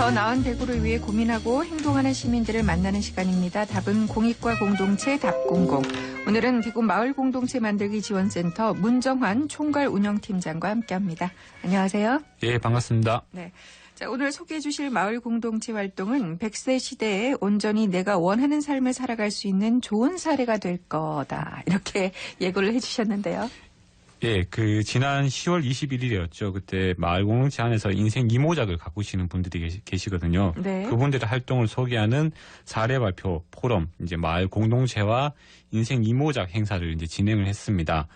더 나은 대구를 위해 고민하고 행동하는 시민들을 만나는 시간입니다. 답은 공익과 공동체 답공공. 오늘은 대구 마을 공동체 만들기 지원센터 문정환 총괄 운영팀장과 함께합니다. 안녕하세요. 예, 반갑습니다. 네. 자, 오늘 소개해 주실 마을 공동체 활동은 100세 시대에 온전히 내가 원하는 삶을 살아갈 수 있는 좋은 사례가 될 거다. 이렇게 예고를 해 주셨는데요. 예, 그 지난 10월 21일이었죠. 그때 마을 공동체 안에서 인생 이모작을 가꾸시는 분들이 계시, 계시 거든요. 네. 그분들의 활동을 소개하는 사례 발표 포럼, 이제 마을 공동체와 인생 이모작 행사를 이제 진행을 했습니다.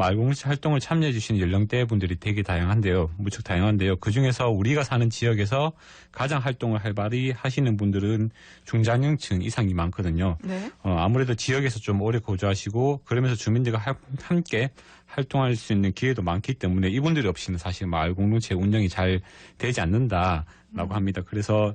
마을 공동체 활동을 참여해 주시는 연령대 분들이 되게 다양한데요. 무척 다양한데요. 그 중에서 우리가 사는 지역에서 가장 활동을 활발히 하시는 분들은 중장년층 이상이 많거든요. 네. 어, 아무래도 지역에서 좀 오래 거주하시고 그러면서 주민들과 하- 함께 활동할 수 있는 기회도 많기 때문에 이분들이 없이는 사실 마을 공동체 운영이 잘 되지 않는다라고 합니다. 그래서 어,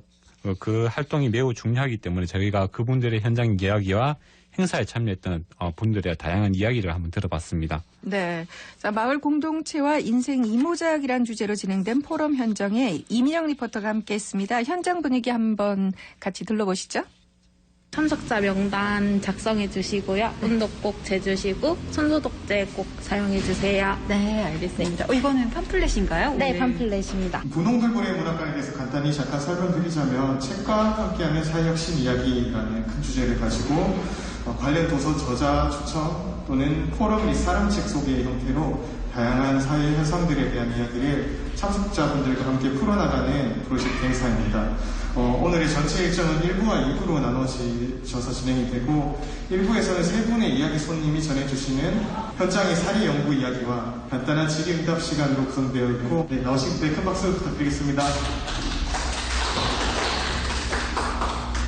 그 활동이 매우 중요하기 때문에 저희가 그분들의 현장 이야기와 행사에 참여했던 어, 분들의 다양한 이야기를 한번 들어봤습니다. 네. 자, 마을 공동체와 인생 이모작이란 주제로 진행된 포럼 현장에 이민영 리포터가 함께 했습니다. 현장 분위기 한번 같이 둘러보시죠. 참석자 명단 작성해 주시고요. 운동 꼭 재주시고 손소독제 꼭 사용해 주세요. 네, 알겠습니다. 어, 이거는 팜플렛인가요? 네, 오늘? 팜플렛입니다. 분홍들보의 문학관에 대해서 간단히 잠깐 설명드리자면 책과 함께하는 사회혁신 이야기라는 큰 주제를 가지고 어, 관련 도서 저자 추천 또는 포럼 및 사람책 소개 형태로 다양한 사회 현상들에 대한 이야기를 참석자분들과 함께 풀어나가는 프로젝트 행사입니다. 어, 오늘의 전체 일정은 1부와 2부로 나눠져서 진행이 되고 1부에서는 세 분의 이야기 손님이 전해주시는 현장의 사례 연구 이야기와 간단한 질의응답 시간으로 구성되어 있고 네, 나오신 분들 큰 박수 부탁드리겠습니다.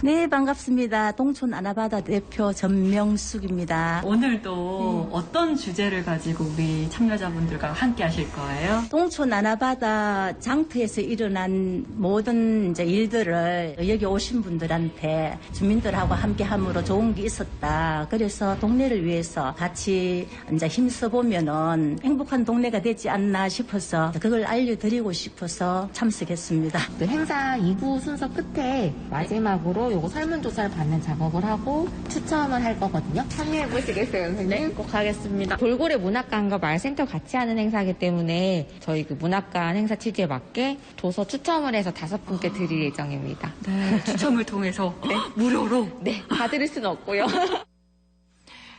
네, 반갑습니다. 동촌 아나바다 대표 전명숙입니다. 오늘도 어떤 주제를 가지고 우리 참여자분들과 함께 하실 거예요? 동촌 아나바다 장터에서 일어난 모든 이제 일들을 여기 오신 분들한테 주민들하고 함께 함으로 좋은 게 있었다. 그래서 동네를 위해서 같이 이제 힘써 보면은 행복한 동네가 되지 않나 싶어서 그걸 알려드리고 싶어서 참석했습니다. 그 행사 2부 순서 끝에 마지막으로 요거 설문조사를 받는 작업을 하고 추첨을 할 거거든요. 참여해 보시겠어요, 선생님? 네, 꼭 하겠습니다. 돌고래 문학관과 마을센터 같이 하는 행사이기 때문에 저희 그 문학관 행사 취지에 맞게 도서 추첨을 해서 다섯 분께 드릴 예정입니다. 네, 추첨을 통해서 무료로. 네, 다 드릴 수는 없고요.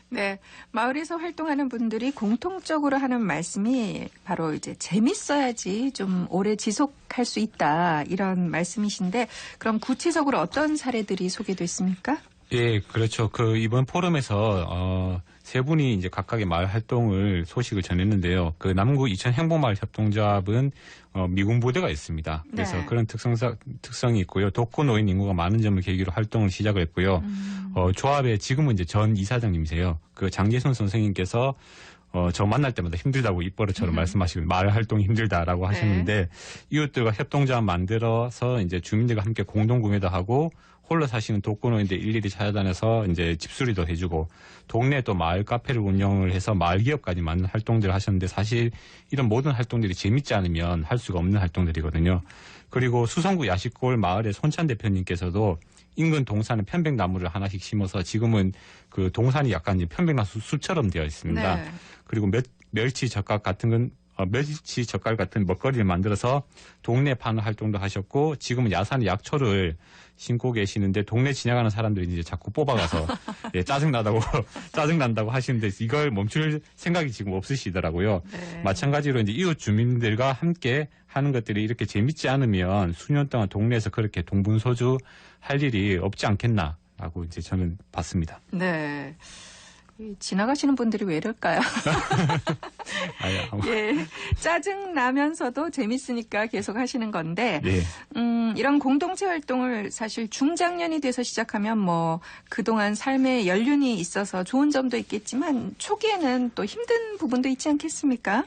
네. 마을에서 활동하는 분들이 공통적으로 하는 말씀이 바로 이제 재밌어야지 좀 오래 지속할 수 있다. 이런 말씀이신데 그럼 구체적으로 어떤 사례들이 소개됐습니까? 예, 그렇죠. 그 이번 포럼에서 어, 세 분이 이제 각각의 마을 활동을 소식을 전했는데요. 그 남구 이천 행복마을 협동조합은 어, 미군 부대가 있습니다. 그래서 네. 그런 특성사, 특성이 있고요. 독거 노인 인구가 많은 점을 계기로 활동을 시작을 했고요. 어, 조합의 지금은 이제 전 이사장님이세요. 그 장재순 선생님께서 어, 저 만날 때마다 힘들다고 입버릇처럼 말씀하시고 마을 활동이 힘들다라고 하시는데 이웃들과 협동조합 만들어서 이제 주민들과 함께 공동 구매도 하고 홀로 사시는 독거노인들 일일이 찾아다녀서 이제 집수리도 해주고 동네 또 마을 카페를 운영을 해서 마을 기업까지 만든 활동들을 하셨는데 사실 이런 모든 활동들이 재밌지 않으면 할 수가 없는 활동들이거든요. 그리고 수성구 야식골 마을의 손찬 대표님께서도 인근 동산에 편백나무를 하나씩 심어서 지금은 그 동산이 약간 편백나무 숲처럼 되어 있습니다. 네. 그리고 멸, 멸치 젓갈 같은 건 어, 멸치 젓갈 같은 먹거리를 만들어서 동네 파는 활동도 하셨고 지금은 야산 약초를 심고 계시는데 동네 지나가는 사람들이 이제 자꾸 뽑아가서 예, 짜증 나다고 짜증 난다고 하시는데 이걸 멈출 생각이 지금 없으시더라고요. 네. 마찬가지로 이제 이웃 주민들과 함께 하는 것들이 이렇게 재밌지 않으면 수년 동안 동네에서 그렇게 동분서주 할 일이 없지 않겠나라고 이제 저는 봤습니다. 네. 이 지나가시는 분들이 왜 이럴까요? 예. 짜증 나면서도 재밌으니까 계속 하시는 건데, 예. 음, 이런 공동체 활동을 사실 중장년이 돼서 시작하면 뭐 그동안 삶의 연륜이 있어서 좋은 점도 있겠지만 초기에는 또 힘든 부분도 있지 않겠습니까?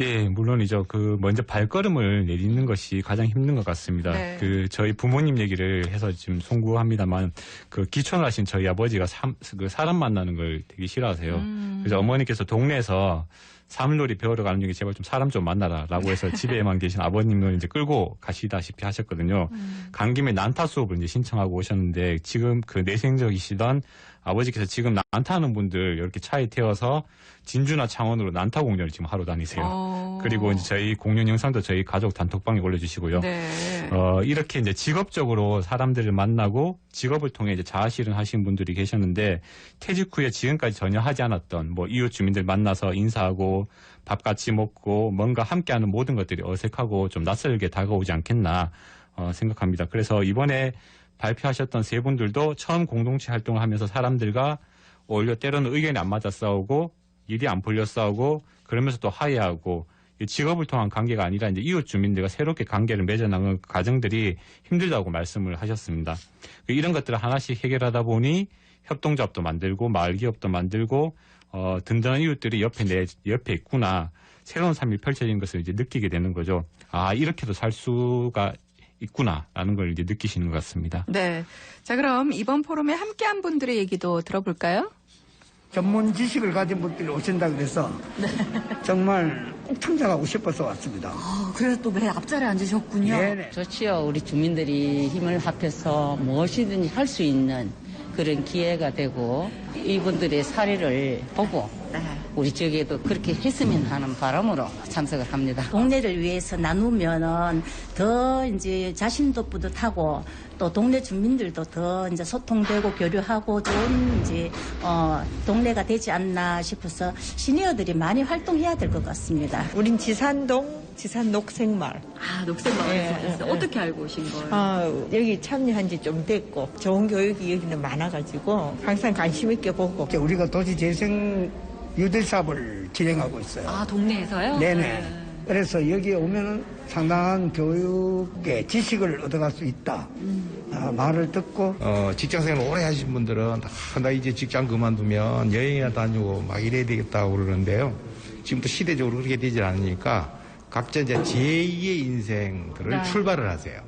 예, 물론이죠. 그 먼저 발걸음을 내딛는 것이 가장 힘든 것 같습니다. 네. 그 저희 부모님 얘기를 해서 지금 송구합니다만 그 기촌을 하신 저희 아버지가 삼- 그 사람 만나는 걸 되게 싫어하세요. 음. 그래서 어머니께서 동네에서 사물놀이 배우러 가는 중에 제발 좀 사람 좀 만나라라고 해서 집에만 계신 아버님을 이제 끌고 가시다시피 하셨거든요. 간 김에 난타 수업을 이제 신청하고 오셨는데 지금 그 내생적이시던 아버지께서 지금 난타하는 분들 이렇게 차에 태워서 진주나 창원으로 난타 공연을 지금 하러 다니세요. 어. 그리고 이제 저희 공연 영상도 저희 가족 단톡방에 올려주시고요. 네. 어, 이렇게 이제 직업적으로 사람들을 만나고 직업을 통해 이제 자아실현 하신 분들이 계셨는데 퇴직 후에 지금까지 전혀 하지 않았던 뭐 이웃 주민들 만나서 인사하고 밥 같이 먹고 뭔가 함께하는 모든 것들이 어색하고 좀 낯설게 다가오지 않겠나 어, 생각합니다. 그래서 이번에 발표하셨던 세 분들도 처음 공동체 활동을 하면서 사람들과 오히려 때로는 의견이 안 맞아 싸우고 일이 안 풀려 싸우고 그러면서 또 화해하고 이 직업을 통한 관계가 아니라 이제 이웃 주민들과 새롭게 관계를 맺어나가는 과정들이 힘들다고 말씀을 하셨습니다. 그 이런 것들을 하나씩 해결하다 보니 협동조합도 만들고 마을 기업도 만들고 어, 든든한 이웃들이 옆에 내 옆에 있구나 새로운 삶이 펼쳐진 것을 이제 느끼게 되는 거죠. 아 이렇게도 살 수가 있구나라는 걸 이제 느끼시는 것 같습니다. 네. 자, 그럼 이번 포럼에 함께한 분들의 얘기도 들어볼까요? 전문 지식을 가진 분들이 오신다 그래서 정말 꼭 참석하고 싶어서 왔습니다. 아, 그래서 또왜 앞자리에 앉으셨군요. 네네. 좋지요. 우리 주민들이 힘을 합해서 무엇이든지 할 수 있는 그런 기회가 되고 이분들의 사례를 보고 우리 지역에도 그렇게 했으면 하는 바람으로 참석을 합니다. 동네를 위해서 나누면은 더 이제 자신도 뿌듯하고 또 동네 주민들도 더 이제 소통되고 교류하고 좋은 이제 어 동네가 되지 않나 싶어서 시니어들이 많이 활동해야 될 것 같습니다. 우린 지산동 지산 녹색마을. 아, 녹색마을에서 예, 예, 예. 어떻게 알고 오신 거예요? 아, 여기 참여한 지 좀 됐고 좋은 교육이 여기는 많아가지고 항상 관심 있게 보고 우리가 도시 재생 유들 사업을 진행하고 있어요. 아, 동네에서요? 네네. 그래서 여기에 오면은 상당한 교육의 지식을 얻어갈 수 있다. 아, 말을 듣고 어, 직장생활 오래 하신 분들은 아, 나 이제 직장 그만두면 여행이나 다니고 막 이래야 되겠다고 그러는데요. 지금부터 시대적으로 그렇게 되질 않으니까 각자 이제 제2의 인생들을 네. 출발을 하세요.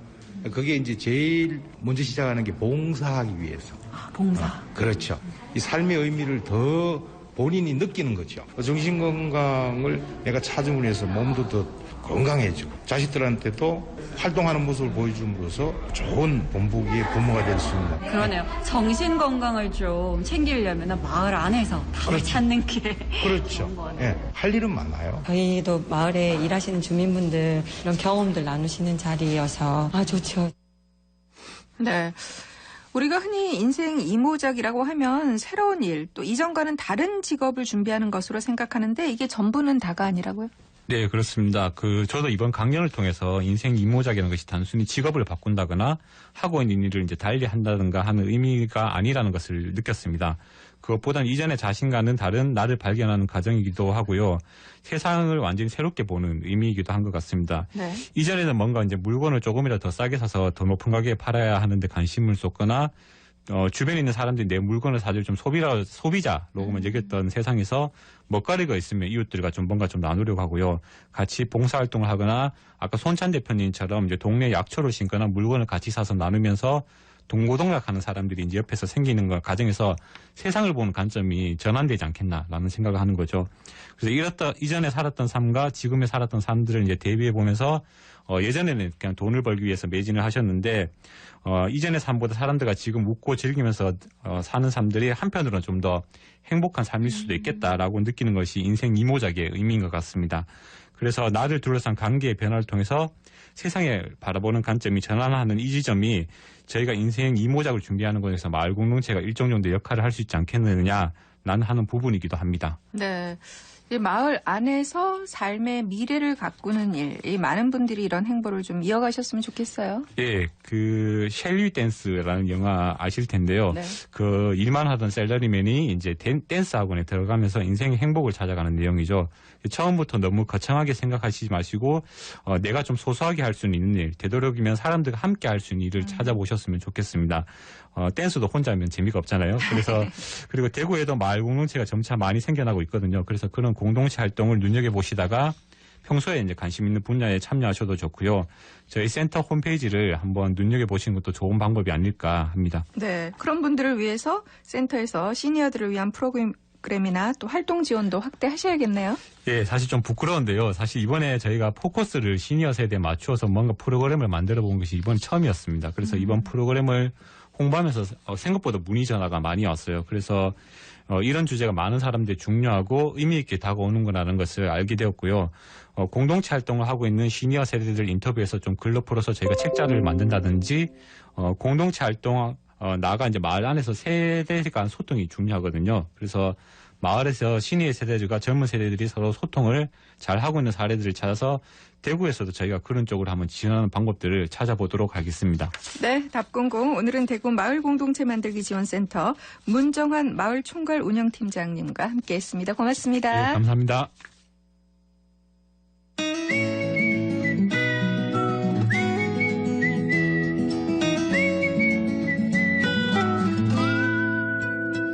그게 이제 제일 먼저 시작하는 게 봉사하기 위해서. 아, 봉사. 어, 그렇죠. 이 삶의 의미를 더 본인이 느끼는 거죠. 정신 건강을 내가 찾음으로 해서 몸도 더 건강해지고 자식들한테도 활동하는 모습을 보여줌으로써 좋은 본보기의 부모가 될 수 있는 그러네요. 정신 건강을 좀 챙기려면 마을 안에서 답을 그렇죠. 찾는 게 그렇죠. 예, 할 일은 많아요. 저희도 마을에 일하시는 주민분들 이런 경험들 나누시는 자리여서 아 좋죠. 네. 우리가 흔히 인생 이모작이라고 하면 새로운 일, 또 이전과는 다른 직업을 준비하는 것으로 생각하는데 이게 전부는 다가 아니라고요? 네, 그렇습니다. 그, 저도 이번 강연을 통해서 인생 이모작이라는 것이 단순히 직업을 바꾼다거나 하고 있는 일을 이제 달리 한다든가 하는 의미가 아니라는 것을 느꼈습니다. 그것보다는 이전의 자신과는 다른 나를 발견하는 과정이기도 하고요. 세상을 완전히 새롭게 보는 의미이기도 한 것 같습니다. 네. 이전에는 뭔가 이제 물건을 조금이라도 더 싸게 사서 더 높은 가격에 팔아야 하는데 관심을 쏟거나 어, 주변에 있는 사람들이 내 물건을 사줄 좀 소비라, 소비자로만 여겼던 세상에서 먹거리가 있으면 이웃들과 좀 뭔가 좀 나누려고 하고요. 같이 봉사활동을 하거나 아까 손찬 대표님처럼 이제 동네 약초를 심거나 물건을 같이 사서 나누면서 동고동락하는 사람들이 이제 옆에서 생기는 것 가정에서 세상을 보는 관점이 전환되지 않겠나라는 생각을 하는 거죠. 그래서 이렇다 이전에 살았던 삶과 지금에 살았던 삶들을 이제 대비해 보면서 어, 예전에는 그냥 돈을 벌기 위해서 매진을 하셨는데 어, 이전의 삶보다 사람들과 지금 웃고 즐기면서 어, 사는 삶들이 한편으로는 좀 더 행복한 삶일 수도 있겠다라고 느끼는 것이 인생 이모작의 의미인 것 같습니다. 그래서 나를 둘러싼 관계의 변화를 통해서 세상에 바라보는 관점이 전환하는 이 지점이 저희가 인생 이모작을 준비하는 것에서 마을 공동체가 일정 정도 역할을 할 수 있지 않겠느냐라는 하는 부분이기도 합니다. 네. 이 마을 안에서 삶의 미래를 가꾸는 일, 이 많은 분들이 이런 행보를 좀 이어가셨으면 좋겠어요. 예, 그 셸리 댄스라는 영화 아실 텐데요. 네. 그 일만 하던 셀러리맨이 이제 댄, 스 학원에 들어가면서 인생의 행복을 찾아가는 내용이죠. 처음부터 너무 거창하게 생각하시지 마시고 어, 내가 좀 소소하게 할 수 있는 일, 되도록이면 사람들과 함께 할 수 있는 일을 찾아보셨으면 좋겠습니다. 어, 댄스도 혼자 하면 재미가 없잖아요. 그래서 그리고 대구에도 마을 공동체가 점차 많이 생겨나고 있거든요. 그래서 그런 공동체 활동을 눈여겨 보시다가 평소에 이제 관심 있는 분야에 참여하셔도 좋고요. 저희 센터 홈페이지를 한번 눈여겨 보시는 것도 좋은 방법이 아닐까 합니다. 네. 그런 분들을 위해서 센터에서 시니어들을 위한 프로그램 프로그램이나 또 활동 지원도 확대하셔야겠네요. 예, 사실 좀 부끄러운데요. 사실 이번에 저희가 포커스를 시니어 세대에 맞추어서 뭔가 프로그램을 만들어 본 것이 이번 처음이었습니다. 그래서 이번 프로그램을 홍보하면서 어, 생각보다 문의 전화가 많이 왔어요. 그래서 어, 이런 주제가 많은 사람들이 중요하고 의미 있게 다가오는구나라는 것을 알게 되었고요. 어, 공동체 활동을 하고 있는 시니어 세대들 인터뷰에서 좀 글로 풀어서 저희가 책자를 만든다든지 어, 공동체 활동 어, 나아가 이제 마을 안에서 세대 간 소통이 중요하거든요. 그래서 마을에서 시니어 세대들과 젊은 세대들이 서로 소통을 잘 하고 있는 사례들을 찾아서 대구에서도 저희가 그런 쪽으로 한번 지원하는 방법들을 찾아보도록 하겠습니다. 네, 답공공 오늘은 대구 마을 공동체 만들기 지원센터 문정환 마을 총괄 운영팀장님과 함께했습니다. 고맙습니다. 예, 감사합니다.